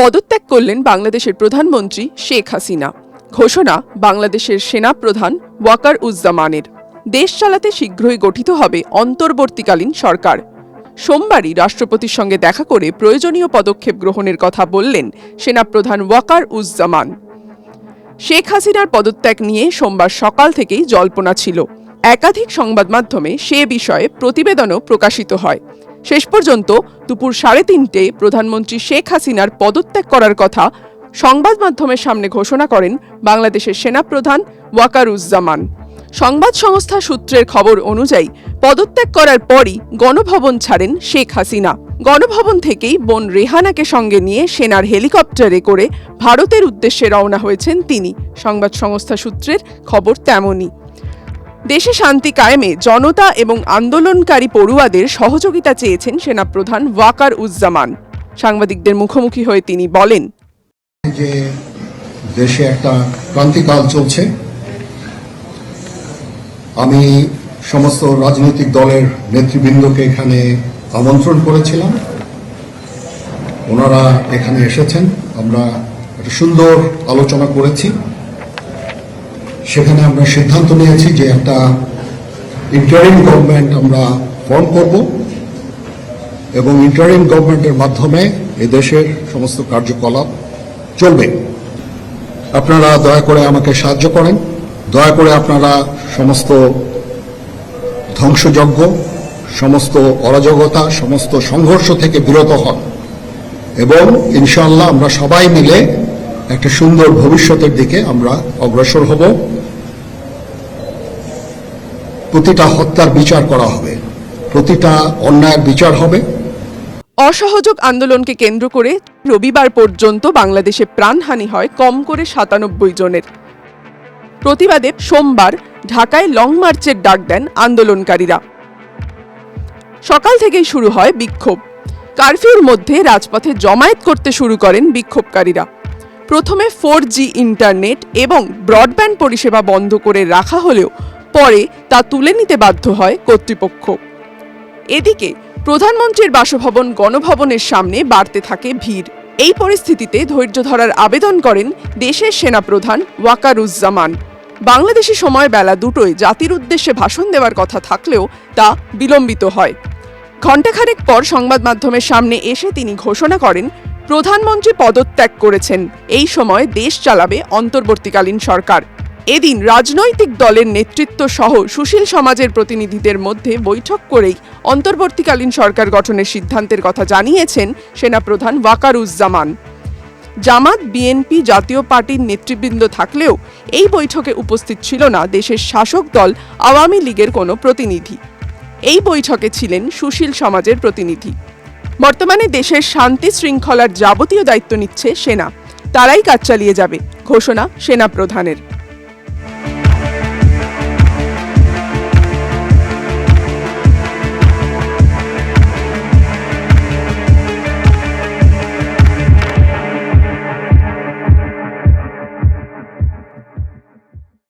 পদত্যাগ করলেন বাংলাদেশের প্রধানমন্ত্রী শেখ হাসিনা। ঘোষণা, বাংলাদেশের সেনা প্রধান ওয়াকার উজ্জামানের দেশ চালাতে শীঘ্রই গঠিত হবে অন্তর্বর্তীকালীন সরকার। সোমবারই রাষ্ট্রপতির সঙ্গে দেখা করে প্রয়োজনীয় পদক্ষেপ গ্রহণের কথা বললেন সেনাপ্রধান ওয়াকার উজ্জামান শেখ হাসিনার পদত্যাগ নিয়ে সোমবার সকাল থেকেই জল্পনা ছিল। একাধিক সংবাদ মাধ্যমে সে বিষয়ে প্রতিবেদনও প্রকাশিত হয়। শেষ পর্যন্ত দুপুর সাড়ে তিনটে প্রধানমন্ত্রী শেখ হাসিনার পদত্যাগ করার কথা সংবাদ মাধ্যমের সামনে ঘোষণা করেন বাংলাদেশের সেনাপ্রধান ওয়াকারুজ্জামান। সংবাদ সংস্থা সূত্রের খবর অনুযায়ী পদত্যাগ করার পরই গণভবন ছাড়েন শেখ হাসিনা। গণভবন থেকেই বোন রেহানাকে সঙ্গে নিয়ে সেনার হেলিকপ্টারে করে ভারতের উদ্দেশ্যে রওনা হয়েছেন তিনি। সংবাদ সংস্থা সূত্রের খবর তেমনই। দেশে শান্তি কায়েমে জনতা এবং আন্দোলনকারী পড়ুয়াদের সহযোগিতা চেয়েছেন সেনাপ্রধান ওয়াকার উজ্জামান। সাংবাদিকদের মুখোমুখি হয়ে তিনি বলেন, যে দেশে একটা ক্রান্তিকাল চলছে। আমি সমস্ত রাজনৈতিক দলের নেতৃবৃন্দকে এখানে আমন্ত্রণ করেছিলাম। ওনারা এখানে এসেছেন। আমরা একটা সুন্দর আলোচনা করেছি। সেখানে আমরা সিদ্ধান্ত নিয়েছি যে একটা ইন্টারিম গভর্নমেন্ট আমরা ফর্ম করব এবং ইন্টারিম গভর্নমেন্টের মাধ্যমে এদেশের সমস্ত কার্যকলাপ চলবে। আপনারা দয়া করে আমাকে সাহায্য করেন। দয়া করে আপনারা সমস্ত ধ্বংসযজ্ঞ, সমস্ত অরাজকতা, সমস্ত সংঘর্ষ থেকে বিরত হন এবং ইনশাল্লাহ আমরা সবাই মিলে একটা সুন্দর ভবিষ্যতের দিকে আমরা অগ্রসর হব। প্রতিটা হত্যার বিচার করা হবে। প্রতিটা অন্যায়ের বিচার হবে। অসহযোগ আন্দোলনকে কেন্দ্র করে রবিবার পর্যন্ত বাংলাদেশে প্রাণহানি হয় কম করে সাতানব্বই জনের। প্রতিবাদে সোমবার ঢাকায় লং মার্চের ডাক দেন আন্দোলনকারীরা। সকাল থেকেই শুরু হয় বিক্ষোভ। কারফিউর মধ্যে রাজপথে জমায়েত করতে শুরু করেন বিক্ষোভকারীরা। প্রথমে ফোর ইন্টারনেট এবং ব্রডব্যান্ড পরিষেবা বন্ধ করে রাখা হলেও পরে তা তুলে নিতে বাধ্য হয় কর্তৃপক্ষ। এদিকে প্রধানমন্ত্রীর বাসভবন গণভবনের সামনে বাড়তে থাকে ভিড়। এই পরিস্থিতিতে ধৈর্য ধরার আবেদন করেন দেশের সেনাপ্রধান ওয়াকারুজ্জামান। বাংলাদেশি সময় বেলা দুটোয় জাতির উদ্দেশ্যে ভাষণ দেওয়ার কথা থাকলেও তা বিলম্বিত হয়। ঘণ্টাখানেক পর সংবাদ মাধ্যমের সামনে এসে তিনি ঘোষণা করেন, প্রধানমন্ত্রী পদত্যাগ করেছেন। এই সময় দেশ চালাবে অন্তর্বর্তীকালীন সরকার। এদিন রাজনৈতিক দলের নেতৃত্ব সহ সুশীল সমাজের প্রতিনিধিদের মধ্যে বৈঠক করেই অন্তর্বর্তীকালীন সরকার গঠনের সিদ্ধান্তের কথা জানিয়েছেন সেনাপ্রধান ওয়াকারুজ্জামান। জামাত, বিএনপি জাতীয় পার্টির নেতৃবৃন্দ থাকলেও এই বৈঠকে উপস্থিত ছিল না দেশের শাসক দল, আওয়ামী লীগের কোনো প্রতিনিধি। এই বৈঠকে ছিলেন সুশীল সমাজের প্রতিনিধি। বর্তমানে দেশের শান্তি শৃঙ্খলার যাবতীয় দায়িত্ব নিচ্ছে সেনা। তারাই কাজ চালিয়ে যাবে, ঘোষণা সেনা প্রধানের